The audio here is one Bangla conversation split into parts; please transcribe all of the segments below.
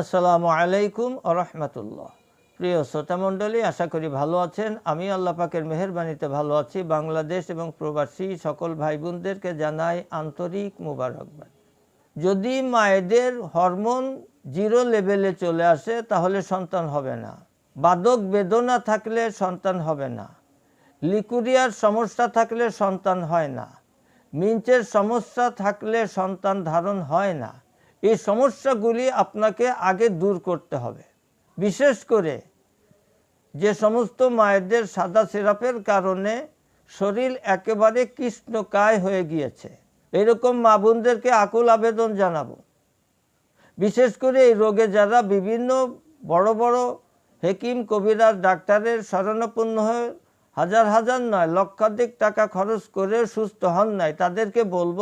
আসসালামু আলাইকুম আরহামতুল্লাহ প্রিয় শ্রোতামণ্ডলী আশা করি ভালো আছেন। আমি আল্লাহ পাকের মেহরবানিতে ভালো আছি। বাংলাদেশ এবং প্রবাসী সকল ভাই বোনদেরকে জানাই আন্তরিক মুবারকবাদ। যদি মায়েদের হরমোন জিরো লেভেলে চলে আসে, তাহলে সন্তান হবে না। বাদক বেদনা থাকলে সন্তান হবে না। লিকুরিয়ার সমস্যা থাকলে সন্তান হয় না। মিঞ্চের সমস্যা থাকলে সন্তান ধারণ হয় না। এই সমস্যাগুলি আপনাকে আগে দূর করতে হবে। বিশেষ করে যে সমস্ত মায়েদের সাদা সিরাপের কারণে শরীর একেবারে কৃষ্ণকায় হয়ে গিয়েছে। এরকম মা বোনদেরকে আকুল আবেদন জানাব। বিশেষ করে এই রোগে যারা বিভিন্ন বড় বড় হেকিম কবিরাজ ডাক্তারের শরণাপন্ন হয়ে হাজার হাজার নয়, লক্ষাধিক টাকা খরচ করে সুস্থ হন নাই, তাদেরকে বলব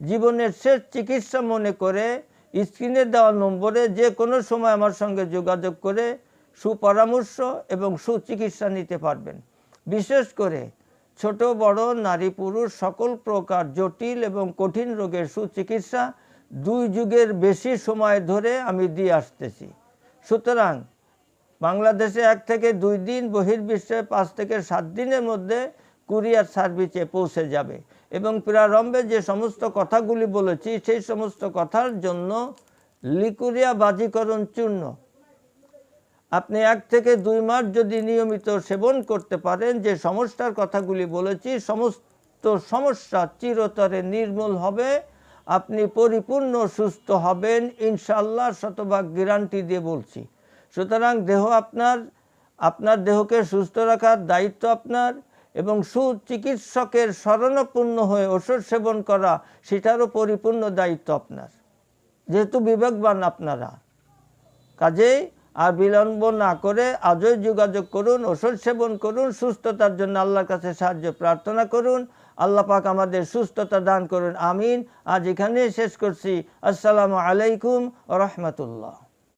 জীবনের শেষ চিকিৎসা মনে করে স্ক্রিনে দেওয়া নম্বরে যে কোনো সময় আমার সঙ্গে যোগাযোগ করে সুপরামর্শ এবং সুচিকিৎসা নিতে পারবেন। বিশেষ করে ছোট, বড়, নারী, পুরুষ সকল প্রকার জটিল এবং কঠিন রোগের সুচিকিৎসা দুই যুগের বেশি সময় ধরে আমি দিয়ে আসতেছি। সুতরাং বাংলাদেশে এক থেকে দুই দিন বহির্বিশ্বে পাঁচ থেকে সাত দিনের মধ্যে কুরিয়ার সার্ভিসে পৌঁছে যাবে। এবং প্রারম্ভে যে সমস্ত কথাগুলি বলেছি, সেই সমস্ত কথার জন্য লিকুরিয়া বাজিকরণ চূর্ণ। আপনি এক থেকে দুই মাস যদি নিয়মিত সেবন করতে পারেন, যে সমস্যার কথাগুলি বলেছি, সমস্ত সমস্যা চিরতরে নির্মূল হবে, আপনি পরিপূর্ণ সুস্থ হবেন ইনশাল্লাহ শতভাগ গ্যারান্টি দিয়ে বলছি। সুতরাং দেহ আপনার আপনার দেহকে সুস্থ রাখার দায়িত্ব আপনার এবং সুচিকিৎসকের স্মরণপূর্ণ হয়ে ওষুধ সেবন করা, সেটারও পরিপূর্ণ দায়িত্ব আপনার। যেহেতু বিবেকবান আপনারা। কাজেই আর বিলম্ব না করে আজই যোগাযোগ করুন, ওষুধ সেবন করুন, সুস্থতার জন্য আল্লাহর কাছে সাহায্য প্রার্থনা করুন। আল্লাহ পাক আমাদের সুস্থতা দান করুন। আমিন। আজ এখানেই শেষ করছি। আসসালামু আলাইকুম রহমতুল্লাহ।